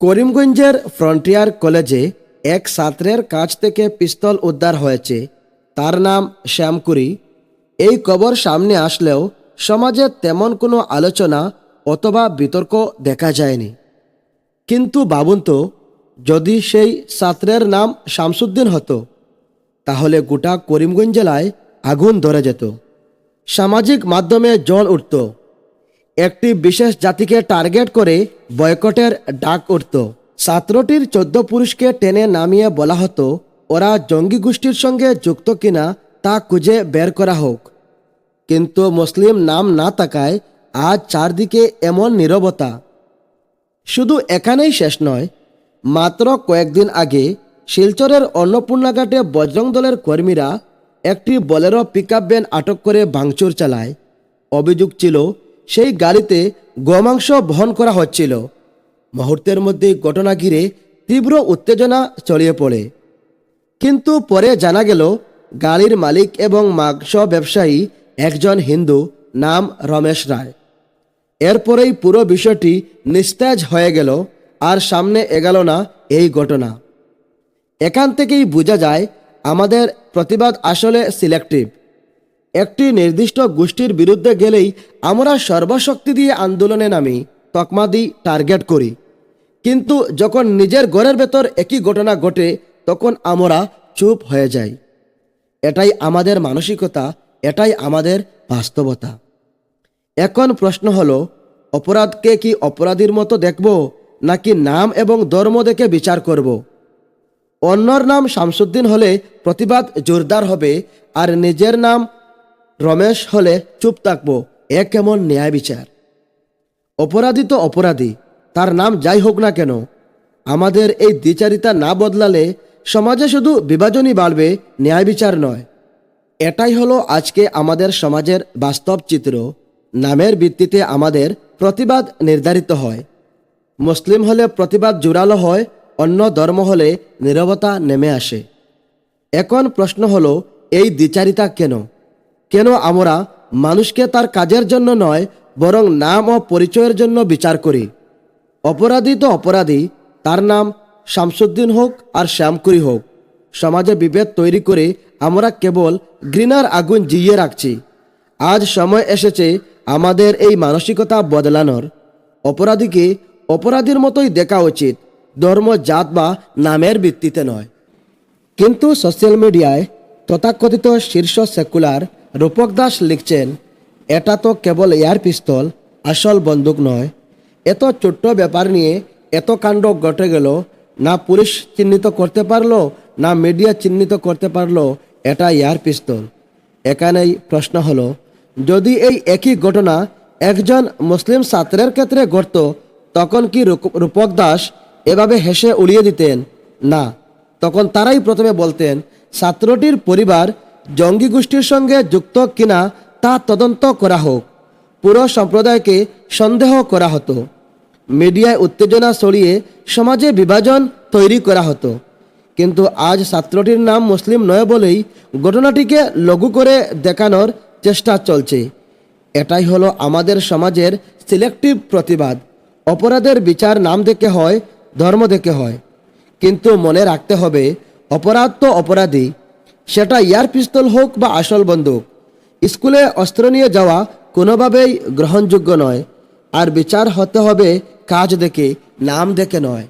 করিমগঞ্জের frontier কলেজে এক ছাত্রের কাছ থেকে পিস্তল উদ্ধার হয়েছে। তার নাম শ্যামকুরি এই খবর সামনে আসলেও সমাজে তেমন কোনো আলোচনা অথবা বিতর্ক দেখা যায়নি। কিন্তু ভাবুন তো, যদি সেই ছাত্রের নাম শামসুদ্দিন হতো, তাহলে গোটা করিমগঞ্জ জেলায় আগুন ধরে যেত। সামাজিক মাধ্যমে জল উঠত। একটি বিশেষ জাতিকে টার্গেট করে বয়কটের ডাক উঠত। ছাত্রটির চোদ্দ পুরুষকে টেনে নামিয়ে বলা হতো, ওরা জঙ্গি গোষ্ঠীর সঙ্গে যুক্ত কিনা তা খুঁজে বের করা হোক। কিন্তু মুসলিম নাম না থাকায় আজ চারদিকে এমন নীরবতা। শুধু এখানেই শেষ নয়, মাত্র কয়েকদিন আগে শিলচরের অন্নপূর্ণাঘাটে বজরং দলের কর্মীরা একটি বলেরো পিকআপ ভ্যান আটক করে ভাঙচুর চালায়। অভিযোগ ছিল সেই গাড়িতে গোমাংস বহন করা হচ্ছিল। মুহূর্তের মধ্যে ঘটনা ঘিরে তীব্র উত্তেজনা ছড়িয়ে পড়ে। কিন্তু পরে জানা গেল, গাড়ির মালিক এবং মাংস ব্যবসায়ী একজন হিন্দু নাম রমেশ রায়। এরপরেই পুরো বিষয়টি নিস্তেজ হয়ে গেল আর সামনে এগালো না এই ঘটনা। এখান থেকেই বোঝা যায়, আমাদের প্রতিবাদ আসলে সিলেক্টিভ। একটি নির্দিষ্ট গোষ্ঠীর বিরুদ্ধে গেলেই আমরা সর্বশক্তি দিয়ে আন্দোলনে নামি তকমা দিই টার্গেট করি। কিন্তু যখন নিজের ঘরের ভেতর একই ঘটনা ঘটে, তখন আমরা চুপ হয়ে যাই। এটাই আমাদের মানসিকতা, এটাই আমাদের বাস্তবতা। এখন প্রশ্ন হলো, অপরাধকে কি অপরাধীর মতো দেখব, নাকি নাম এবং ধর্ম দেখে বিচার করব? অন্যর নাম শামসুদ্দিন হলে প্রতিবাদ জোরদার হবে, আর নিজের নাম রমেশ হলে চুপ থাকব, এ কেমন ন্যায় বিচার? অপরাধী তো অপরাধী, তার নাম যাই হোক না কেন, আমাদের এই দ্বিচারিতা না বদলালে সমাজে শুধু বিভাজনই বাড়বে, ন্যায় বিচার নয়। এটাই হলো আজকে আমাদের সমাজের বাস্তব চিত্র, নামের ভিত্তিতে আমাদের প্রতিবাদ নির্ধারিত হয়। মুসলিম হলে প্রতিবাদ জোরালো হয়, অন্য ধর্ম হলে নীরবতা নেমে আসে। এখন প্রশ্ন হলো, এই দ্বিচারিতা কেন? কেন আমরা মানুষকে তার কাজের জন্য নয়, বরং নাম ও পরিচয়ের জন্য বিচার করি? অপরাধী তো অপরাধী, তার নাম শামসুদ্দিন হোক আর শ্যামকুরি হোক। সমাজে বিভেদ তৈরি করে আমরা কেবল ঘৃণার আগুন জিইয়ে রাখছি। আজ সময় এসেছে আমাদের এই মানসিকতা বদলানোর। অপরাধীকে অপরাধীর মতোই দেখা উচিত, ধর্ম, জাত বা নামের ভিত্তিতে নয়। কিন্তু সোশ্যাল মিডিয়ায় তথাকথিত শীর্ষ সেকুলার রূপক দাস লিখছেন, এটা তো কেবল এয়ার পিস্তল, আসল বন্দুক নয়। এত ছোট্ট ব্যাপার নিয়ে এত কাণ্ড ঘটে গেল, না পুলিশ চিহ্নিত করতে পারল, না মিডিয়া চিহ্নিত করতে পারল, এটা এয়ার পিস্তল। এখানেই প্রশ্ন হলো, যদি এই একই ঘটনা একজন মুসলিম ছাত্রের ক্ষেত্রে ঘটত, তখন কি রূপক দাস এভাবে হেসে উড়িয়ে দিতেন? না, তখন তারাই প্রথমে বলতেন, ছাত্রটির পরিবার জঙ্গি গোষ্ঠীর সঙ্গে যুক্ত কিনা তা তদন্ত করা হোক। পুরো সম্প্রদায়কে সন্দেহ করা হতো। মিডিয়ায় উত্তেজনা ছড়িয়ে সমাজে বিভাজন তৈরি করা হতো। কিন্তু আজ ছাত্রটির নাম মুসলিম নয় বলেই ঘটনাটিকে লঘু করে দেখানোর চেষ্টা চলছে। এটাই হলো আমাদের সমাজের সিলেক্টিভ প্রতিবাদ। অপরাধের বিচার নাম দেখে হয়, ধর্ম দেখে হয়। কিন্তু মনে রাখতে হবে, অপরাধ তো অপরাধী। সেটা ইয়ার পিস্তল হোক বা আসল বন্দুক, স্কুলে অস্ত্র নিয়ে যাওয়া কোনোভাবেই গ্রহণযোগ্য নয়। আর বিচার হতে হবে কাজ দেখে, নাম দেখে নয়।